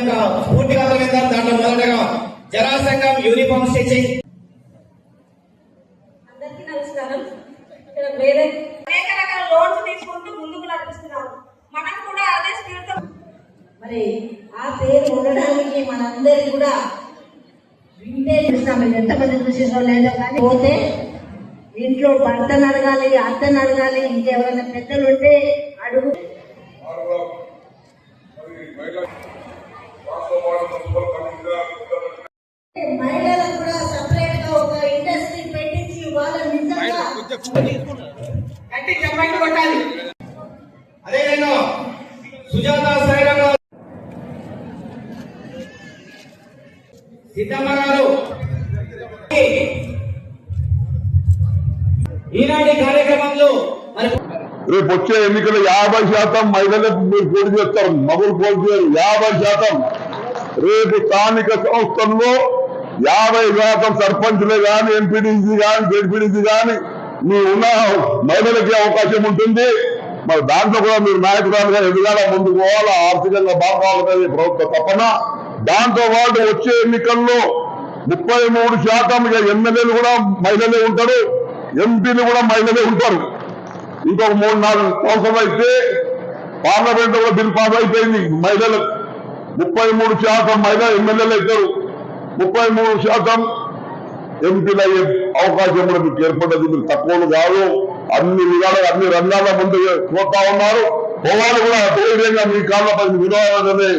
యొక్క స్ఫూర్తిగా దాంట్లో మొదటగా తీసుకుంటూ ముందుకు నడిపిస్తున్నారు. మరి ఆ పేరు ఉండడానికి కూడా వింటే ఎంతమంది పోతే ఇంట్లో భర్తను అడగాలి అత్తను అడగాలి ఇంకెవరైనా పెద్దలు ఉంటే అడుగు సుజాత గారు. ఈనాటి కార్యక్రమంలో రేపు వచ్చే ఎన్నికలు యాభై శాతం మహిళలకు మీరు పోటీ చేస్తారు. మగులు పోటీ చేయరు. యాభై శాతం. రేపు స్థానిక సంస్థల్లో యాభై శాతం సర్పంచ్లే కానీ ఎంపీడీసీ కానీ జెడ్పీడీసీ కానీ మీ ఉన్న మహిళలకి అవకాశం ఉంటుంది. మరి దాంట్లో కూడా మీరు నాయకురాలుగా ఎదుగాల ముందుకు పోవాలా. ఆర్థికంగా బాగుండాలనేది ప్రభుత్వ తపన దాంతో పాటు వచ్చే ఎన్నికల్లో ముప్పై మూడు శాతం ఇక ఎమ్మెల్యేలు కూడా మహిళలే ఉంటారు. ఎంపీలు కూడా మహిళలే ఉంటారు. ఇంకొక మూడు నాలుగు సంవత్సరాలు అయితే పార్లమెంట్ కూడా బిల్ పాస్ అయిపోయింది. మహిళలు ముప్పై మూడు శాతం మహిళ ఎమ్మెల్యేలు అవుతారు. ముప్పై మూడు శాతం ఎంపీలు అయ్యే అవకాశం కూడా మీకు ఏర్పడ్డది. మీరు తక్కువలు కాదు. అన్ని విధాలుగా అన్ని రంగాల ముందు పోతా ఉన్నారు. పోవాలి కూడా ధైర్యంగా మీ కాళ్ళ పది వినోదాలనే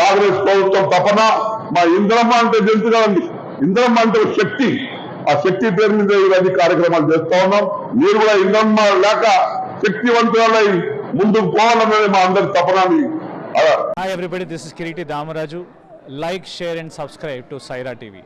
కాంగ్రెస్ ప్రభుత్వం తపన. మా ఇంద్రమ్మ అంటే తెలుసు కదండి. ఇంద్రమ్మ అంటే శక్తి. ఆ శక్తి పేరు మీద ఇవన్నీ కార్యక్రమాలు చేస్తా ఉన్నాం. మీరు కూడా ఇంద్రమ్మ లేక శక్తివంతులై ముందుకు పోవాలన్నది మా అందరి తపనని everybody this is Kireeti Damaraju like share and subscribe to Saira TV